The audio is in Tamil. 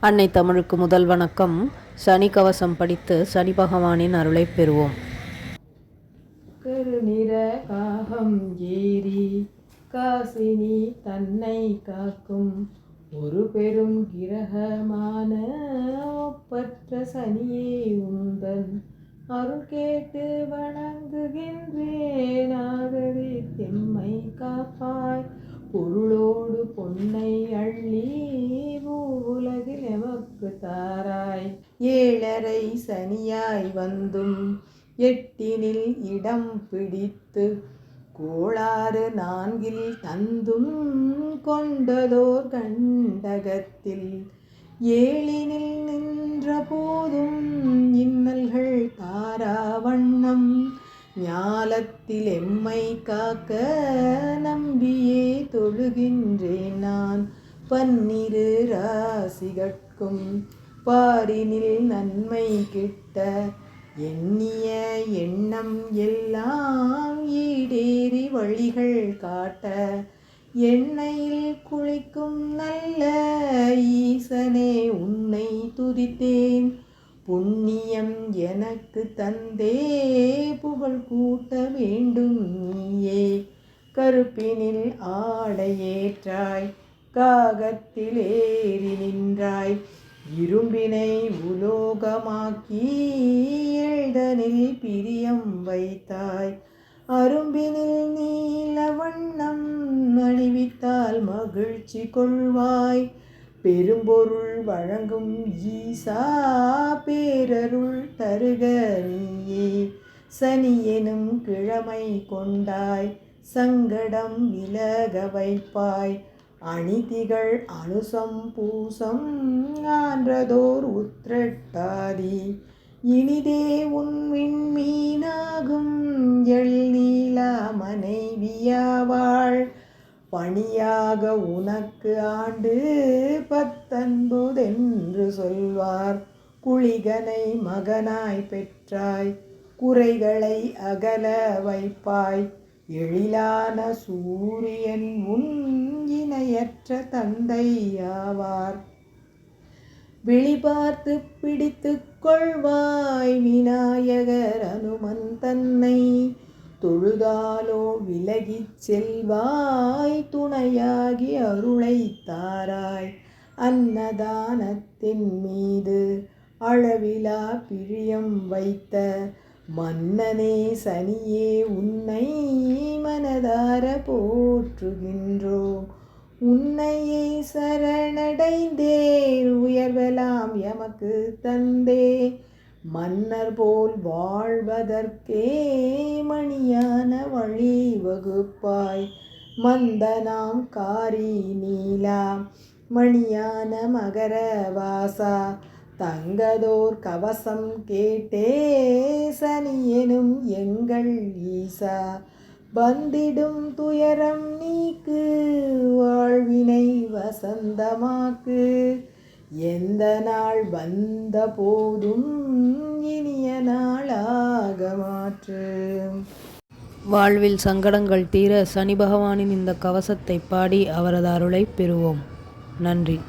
அன்னை தமிழுக்கு முதல் வணக்கம். சனி கவசம் படித்து சனி பகவானின் அருளை பெறுவோம். கருநிற காகம் ஏறி காசினி தன்னை காக்கும் ஒரு பெரும் கிரகமான ஒப்பற்ற சனியே உந்தன். அருள் கேட்டு வணங்குகின்றேன் ஆகவே தெம்மை காப்பாய். பொருளோடு பொன்னை அள்ளி நமக்கு தாராய் ஏழரை சனியாய் வந்தும் எட்டினில் இடம் பிடித்து கோளாறு நான்கில் தந்தும் கொண்டதோர் கண்டகத்தில். ஏழினில் நின்ற போதும் இன்னல்கள் தாரா வண்ணம் ஞாலத்தில் எம்மை காக்க நம்பியே தொழுகின்றேன் நான். பன்னிரு ராசிகட்கும் பாரினில் நன்மை கிட்ட எண்ணிய எண்ணம் எல்லாம் ஈடேறி வழிகள் காட்ட எண்ணெயில் குளிக்கும் நல்ல ஈசனே உன்னை துதித்தேன். புண்ணியம் எனக்கு தந்தே புகழ் கூட்ட வேண்டும் நீயே. கருப்பினில் ஆடையேற்றாய் காகத்தில் ஏறி நின்றாய். இரும்பினை உலோகமாக்கி எழுதனில் பிரியம் வைத்தாய். அரும்பினில் நீல வண்ணம் அணிவித்தால் மகிழ்ச்சி கொள்வாய். பெரும்பொருள் வழங்கும் ஈசா பேரருள் தருக நீயே. சனி எனும் கிழமை கொண்டாய். சங்கடம் விலக வைப்பாய். அணிதிகள் அனுசம் பூசம் ஆன்றதோர் உத்திரட்டாதி இனிதே உன் விண்மீனாகும் எள் நீலா மனைவியாவாள் பணியாக உனக்கு ஆண்டு பத்தன்புதென்று சொல்வார். குளிகனை மகனாய் பெற்றாய். குறைகளை அகல வைப்பாய். எழிலான சூரியன் உன் இணையற்ற தந்தையாவார். விழிபார்த்து பிடித்து கொள்வாய் விநாயகர் அனுமன் தன்னை. தொழுதாலோ விலகிச் செல்வாய் துணையாகி அருளை தாராய். அன்னதானத்தின் மீது அளவிலா பிரியம் வைத்த மன்னனே சனியே உன்னை மனதார போற்றுகின்றோம் உன்னையே சரணடைந்தேன் உயர்வெல்லாம் எமக்கு தந்தே. மன்னர் போல் வாழ்வதற்கே மணியான வழி வகுப்பாய். மந்தனாம் காரி நீலா மணியான மகரவாசா தங்கதோர் கவசம் கேட்டே சனி எனும் எங்கள் ஈசா வந்திடும் துயரம் நீக்கு வாழ்வினை வசந்தமாக்கு. எந்த நாள் வந்த போதும் இனிய நாளாக மாற்று. வாழ்வில் சங்கடங்கள் தீர சனி பகவானின் இந்த கவசத்தை பாடி அவரது அருளை பெறுவோம். நன்றி.